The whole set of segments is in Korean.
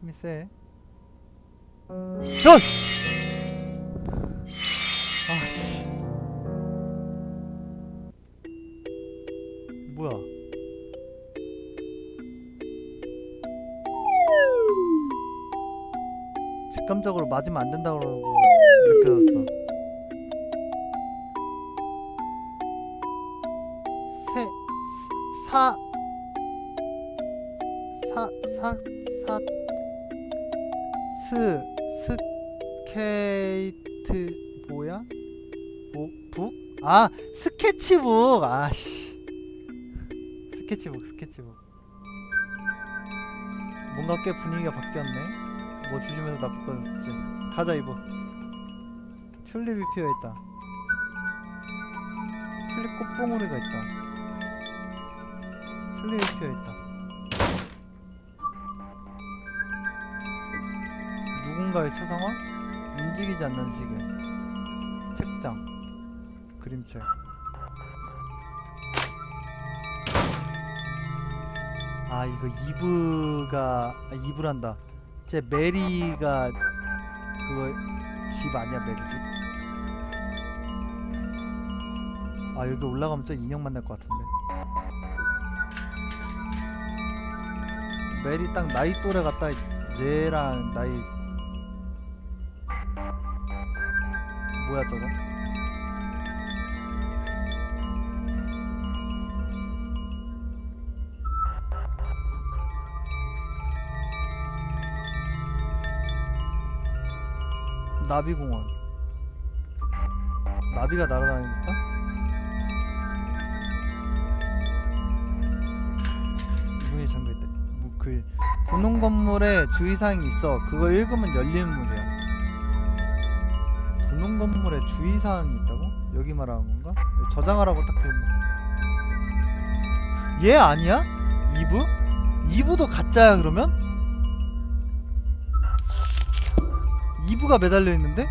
힘이 세. 야! 아씨. 뭐야? 직감적으로 맞으면 안 된다고 느껴졌어. 스케치북. 아씨. 스케치북, 스케치북. 뭔가 꽤 분위기가 바뀌었네. 뭐 조심해서 나쁠 건 없지. 가자 이보. 튤립이 피어 있다. 튤립 꽃봉오리가 있다. 튤립이 피어 있다. 누군가의 초상화? 움직이지 않는 시계. 책장. 그림책. 아 이거 이브가 아, 이브란다. 제 메리가 그거 집 아니야 메리 집? 아 여기 올라가면 또 인형 만날 것 같은데. 메리 딱 나이 또래 같다. 얘랑 나이 뭐야 저거? 나비공원 나비가 날아다니니까? 문이 잠겨있대 뭐그 분홍 건물에 주의사항이 있어 그걸 읽으면 열리는 문이야 분홍 건물에 주의사항이 있다고? 여기 말하는 건가? 저장하라고 딱 돼있네 얘 아니야? 이브? 이브도 가짜야 그러면? 이브가 매달려 있는데?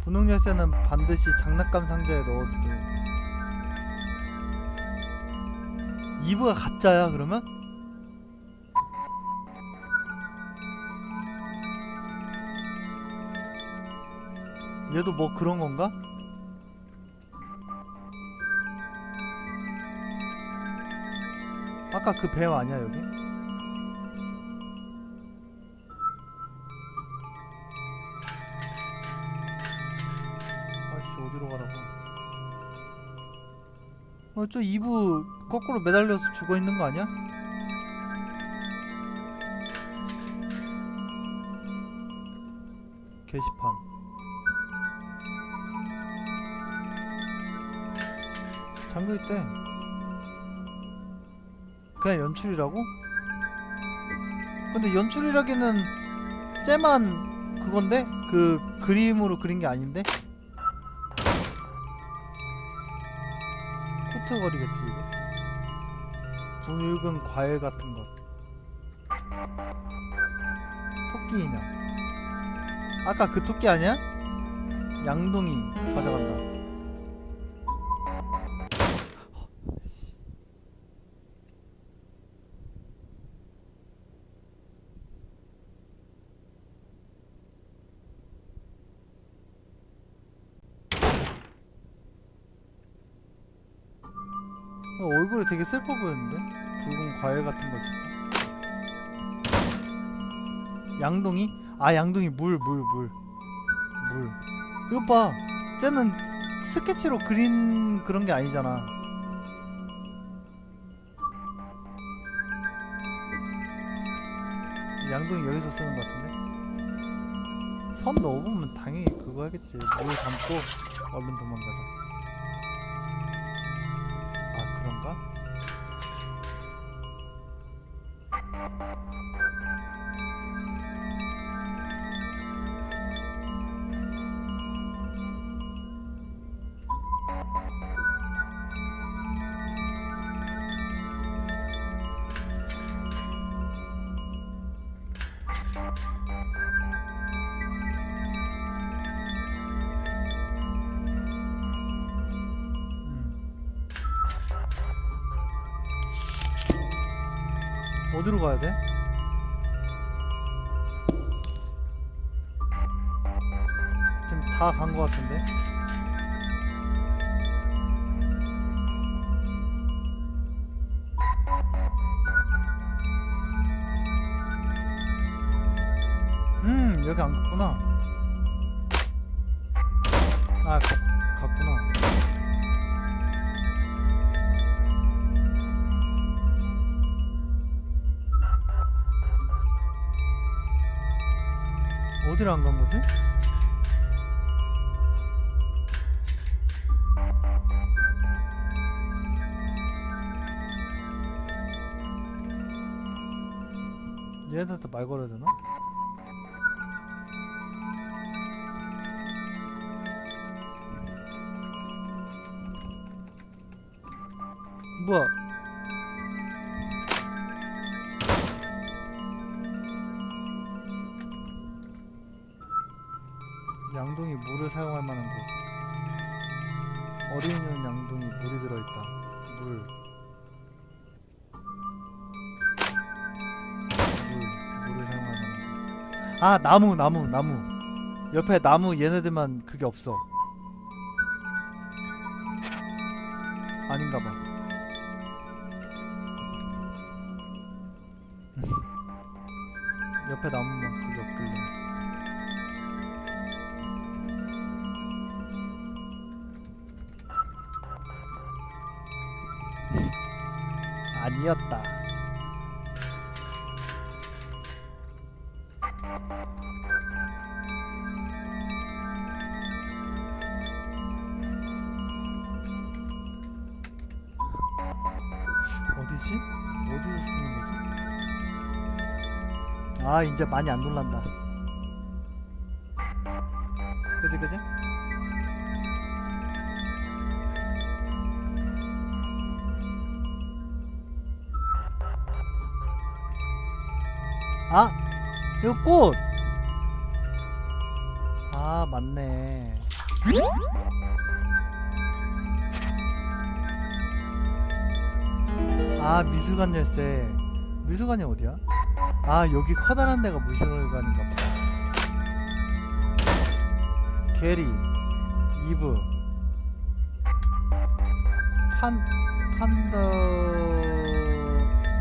분홍 열쇠는 반드시 장난감 상자에 넣어두도록. 이브가 가짜야 그러면? 얘도 뭐 그런 건가? 아까 그 뱀 아니야 여기? 어디로 가라고? 어 저 이브 거꾸로 매달려서 죽어 있는 거 아니야? 게시판. 잠겨 있대. 그냥 연출이라고? 근데 연출이라기는 쟤만 그건데 그 그림으로 그린 게 아닌데 코트 거리겠지 이거. 붉은 과일 같은 것. 토끼 인형. 아까 그 토끼 아니야? 양동이 가져간다 되게 슬퍼 보였는데? 붉은 과일 같은 것이 있다. 양동이? 아 양동이 물 물 물 물. 이거 봐. 쟤는 스케치로 그린 그런 게 아니잖아. 양동이 여기서 쓰는 것 같은데? 선 넣어보면 당연히 그거 하겠지. 물 담고 얼른 도망가자. 지금 다간거 같은데? 음 여기 안 갔구나 아 가, 갔구나 어디로 안 간 거지? 얘네들한테 말 걸어야 되나? 뭐야? 양동이 물을 사용할 만한 곳. 어린이용 양동이 물이 들어있다. 물. 물. 아 나무 나무 나무. 옆에 나무 얘네들만 그게 없어. 아닌가 봐. 옆에 나무만 그게 없길래. 아니었다. 아 이제 많이 안 놀란다. 그지 그지? 아 이거 꽃. 아 맞네. 아 미술관 열쇠. 미술관이 어디야? 아 여기 커다란 데가 미술관인가 보다. 게리, 이브, 판 판더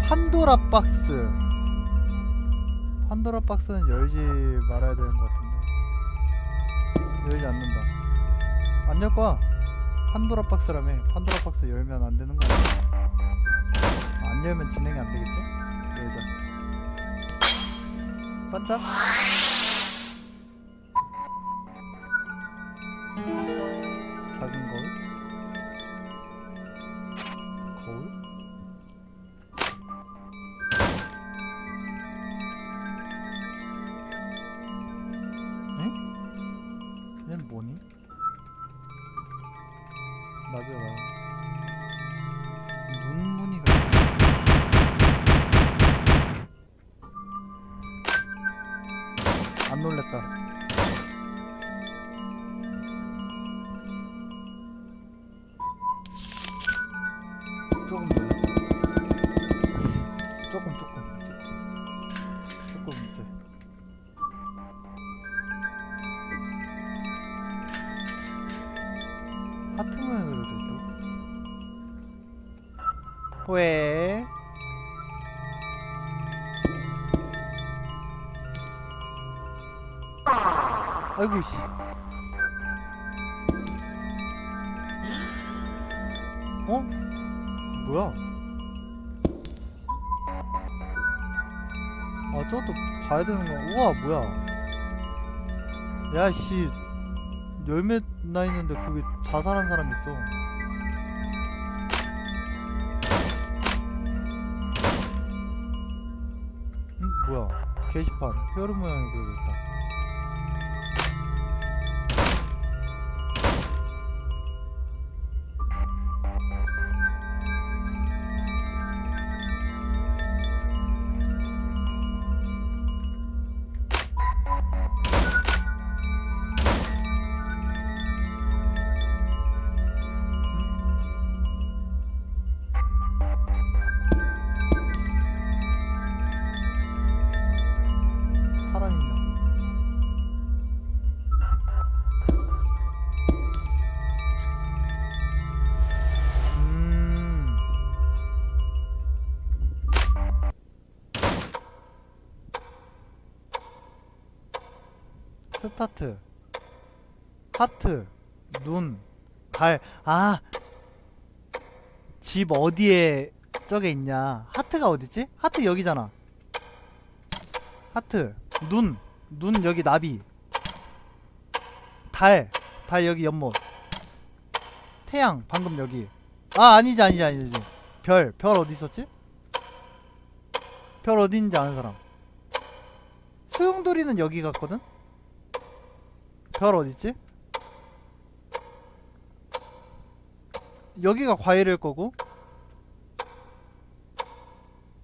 판도라 박스. 판도라 박스는 열지 말아야 되는 것 같은데 열지 않는다. 안 열 거야. 판도라 박스라며. 판도라 박스 열면 안 되는 거 아니야? 안 열면 진행이 안 되겠지? 열자. 반짝. 왜? 아이고 씨. 어? 뭐야? 아 저것도 봐야 되는 거야. 우와 뭐야? 야 씨. 열매 나 있는데 그게 자살한 사람 있어. 뭐야? 게시판 혈흔 모양이 그려져 있 다. 스타트. 하트. 눈. 달 아. 집 어디에 저게 있냐. 하트가 어딨지? 하트 여기잖아. 하트. 눈. 눈 여기 나비. 달. 달 여기 연못. 태양 방금 여기. 아 아니지 아니지 아니지. 별. 별 어디 있었지? 별 어디 있는지 아는 사람. 소용돌이는 여기 갔거든? 별 어디 있지? 여기가 과일일 거고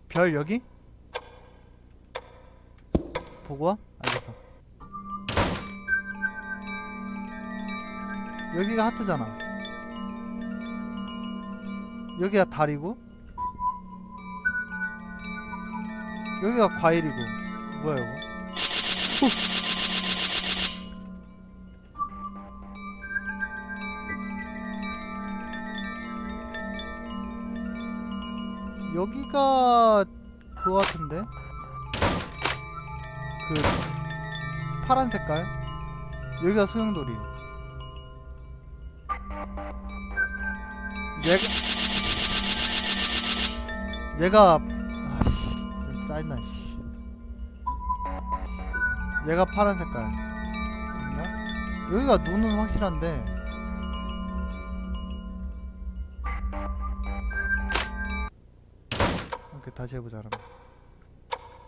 별 여기? 보고 와? 알겠어 여기가 하트잖아 여기가 달이고 여기가 과일이고 뭐야 이거 여기가 그거 같은데? 그 파란 색깔? 여기가 소용돌이. 얘가 얘가 아씨 짜증나 씨. 얘가 파란 색깔인가? 여기가 눈은 확실한데 이렇게 다시 해보자 그러면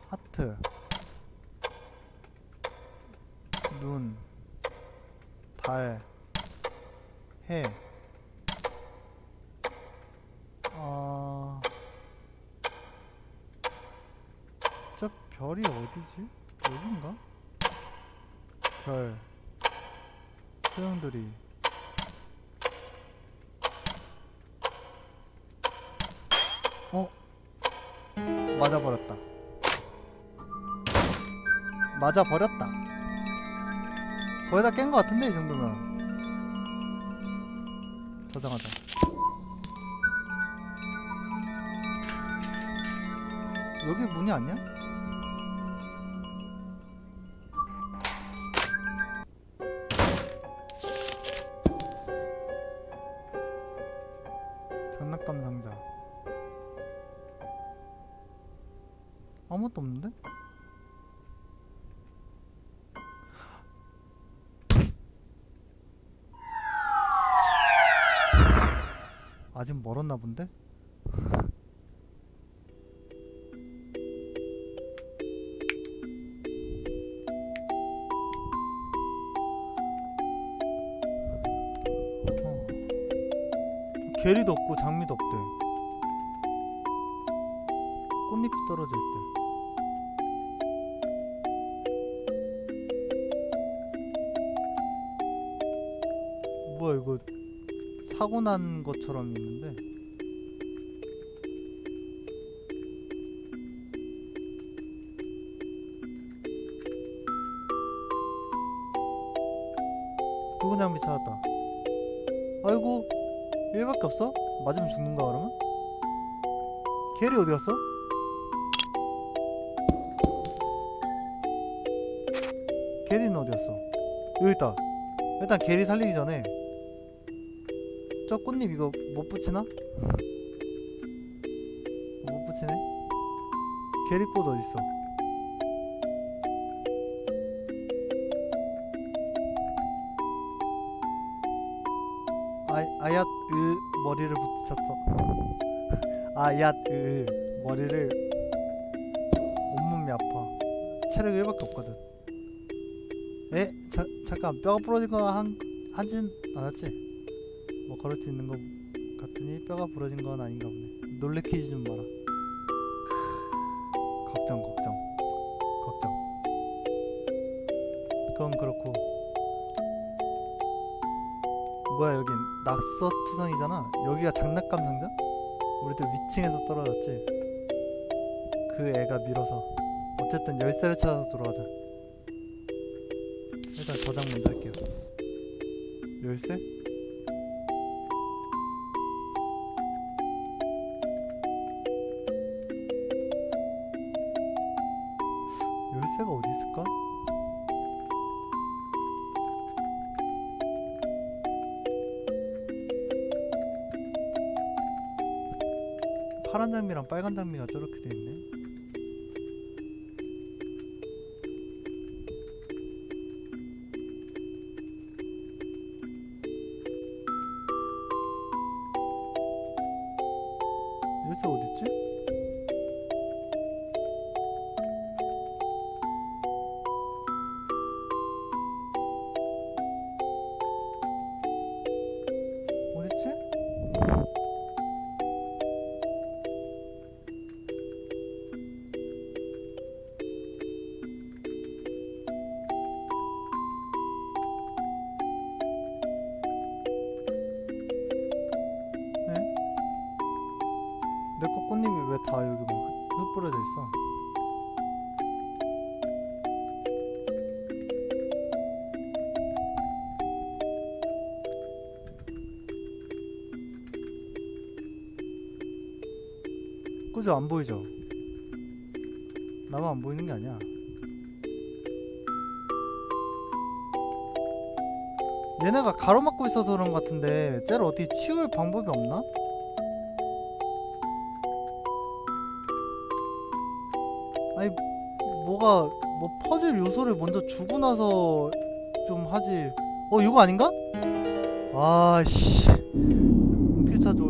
하트 눈 달, 해. 아, 저 별이 어디지? 여긴가? 별, 소용돌이. 어? 맞아버렸다. 맞아버렸다. 거의 다깬거 같은데, 이 정도면. 저장하자. 여기 문이 아니야? 아직 멀었나 본데? 어. 게리도 없고 장미도 없대. 꽃잎이 떨어져 있대. 뭐야 이거 사고 난 것처럼 있는데 붉은 장미 찾았다 아이고 얘밖에 없어? 맞으면 죽는가 그러면? 게리 어디 갔어? 게리는 어디 갔어? 여기 있다 일단 게리 살리기 전에 저 꽃잎 이거 못 붙이나? 못 붙이네? 게리꽃 어딨어? 아, 아얏 으 머리를 붙였어 아얏 으 머리를 온몸이 아파 체력 1밖에 없거든 에? 자, 잠깐 뼈가 부러진 거 한, 하진 않았지? 뭐 걸을 수 있는 거 같으니 뼈가 부러진 건 아닌가 보네. 놀래키지 좀 마라. 크, 걱정 걱정 걱정. 그건 그렇고 뭐야 여긴 낙서 투성이잖아. 여기가 장난감 상자? 우리 도 위층에서 떨어졌지. 그 애가 밀어서 어쨌든 열쇠를 찾아서 돌아가자. 일단 저장 먼저 할게요. 열쇠? 열쇠가 어디 있을까? 파란 장미랑 빨간 장미가 저렇게 돼 있네. 그죠? 안 보이죠? 나만 안 보이는 게 아니야. 얘네가 가로막고 있어서 그런 것 같은데 쟤를 어떻게 치울 방법이 없나? 아니 뭐가 뭐 퍼즐 요소를 먼저 주고 나서 좀 하지 어 이거 아닌가? 아씨 어떻게 찾아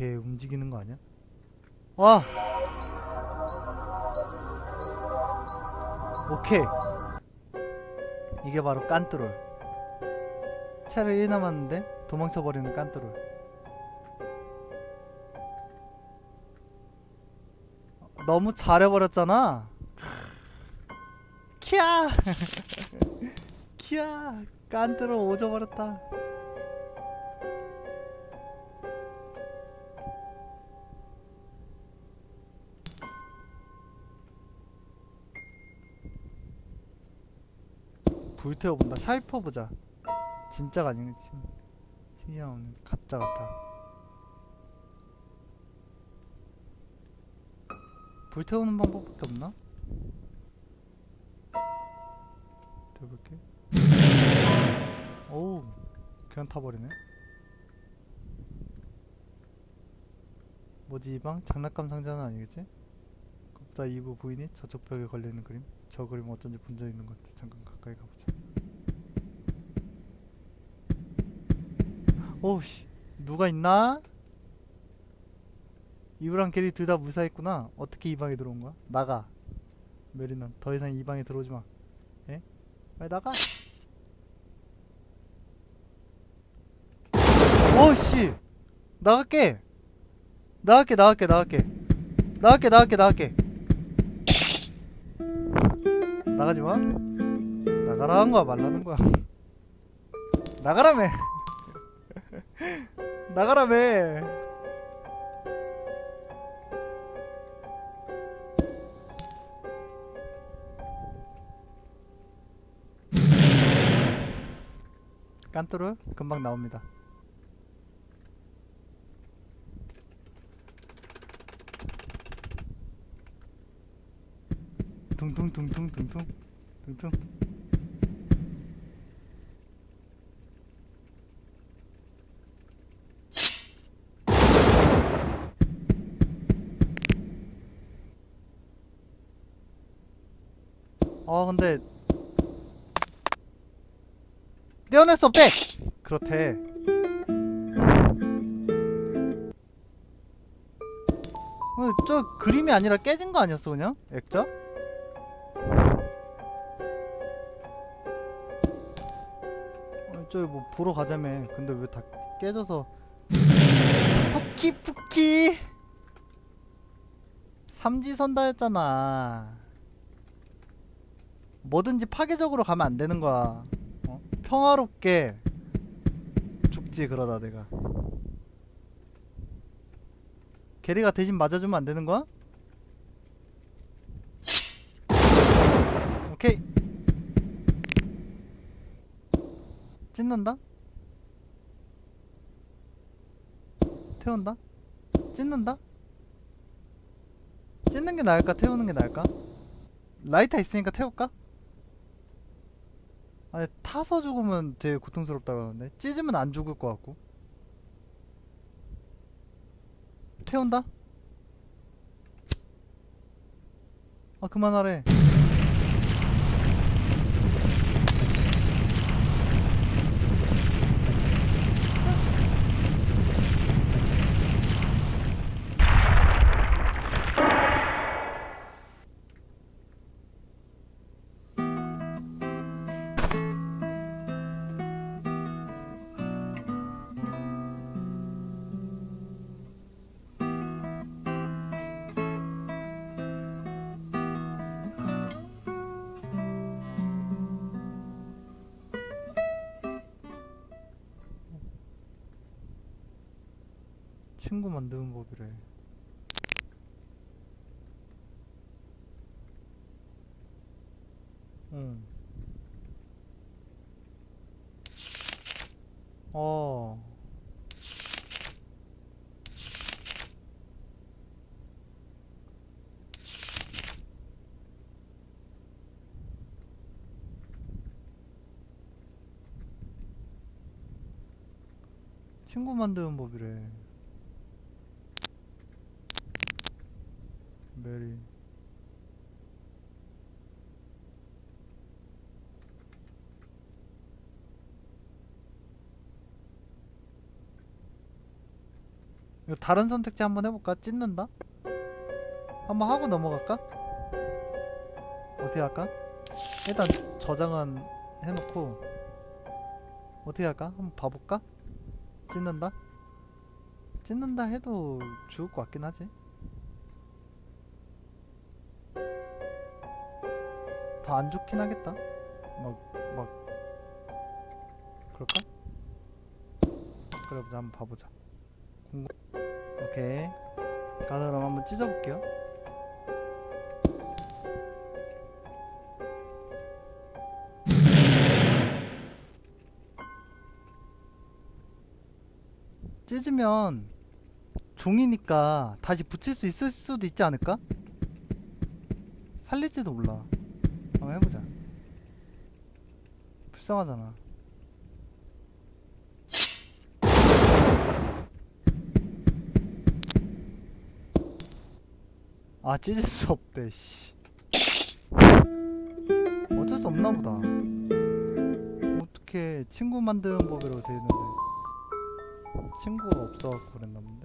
걔 움직이는 거 아니야? 와 오케이. 이게 바로 깐뚜롤. 차를 1 남았는데 도망쳐버리는 깐뚜롤. 너무 잘해버렸잖아. 키야 키야 깐뚜롤 오져버렸다 불태워본다. 살펴보자. 진짜가 아닌 신- 신기한 없는 가짜 같아. 불태우는 방법밖에 없나? 해볼게. 오우 그냥 타버리네. 뭐지 이 방? 장난감 상자는 아니겠지? 겁다 이브 부인이 저쪽 벽에 걸려있는 그림 저 그림 어쩐지 본 적 있는 것 같아. 잠깐 가까이 가보자. 오우씨. 누가 있나? 이브랑 게리 둘 다 무사했구나. 어떻게 이 방에 들어온 거야? 나가. 메리는 더 이상 이 방에 들어오지 마. 예? 빨리 나가. 오씨. 나갈게. 나갈게 나갈게 나갈게. 나갈게 나갈게 나갈게 나가지 마. 나가라 한 거야 말라는 거야. 나가라며. 나가라며. 깐뚜루 금방 나옵니다 둥둥둥둥둥둥. 둥둥. 어 근데 떼어낼 수 없대 그렇대. 어, 저 그림이 아니라 깨진 거 아니었어 그냥? 액자? 저기 뭐 보러 가자며 근데 왜 다 깨져서? 푸키 푸키! 삼지선다였잖아. 뭐든지 파괴적으로 가면 안 되는 거야. 어? 평화롭게 죽지 그러다 내가. 게리가 대신 맞아주면 안 되는 거야? 오케이 찢는다? 태운다? 찢는다? 찢는 게 나을까? 태우는 게 나을까? 라이터 있으니까 태울까? 아니 타서 죽으면 되게 고통스럽다 그러는데 찢으면 안 죽을 것 같고 태운다? 아 그만하래 친구 만드는 법이래 응. 어. 친구 만드는 법이래. 메리. 다른 선택지 한번 해볼까? 찢는다? 한번 하고 넘어갈까? 어떻게 할까? 일단 저장은 해놓고 어떻게 할까? 한번 봐볼까? 찢는다? 찢는다 해도 죽을 것 같긴 하지 더 안 좋긴 하겠다 막, 막 그럴까? 그래 보자 한번 봐보자 공공 오케이. 가서 그럼 한번 찢어볼게요. 찢으면 종이니까 다시 붙일 수 있을 수도 있지 않을까? 살릴지도 몰라. 한번 해보자. 불쌍하잖아 아 찢을 수 없대 씨. 어쩔 수 없나 보다. 어떻게 친구 만드는 법으로 돼 있는데. 친구가 없어갖고 그랬나 본데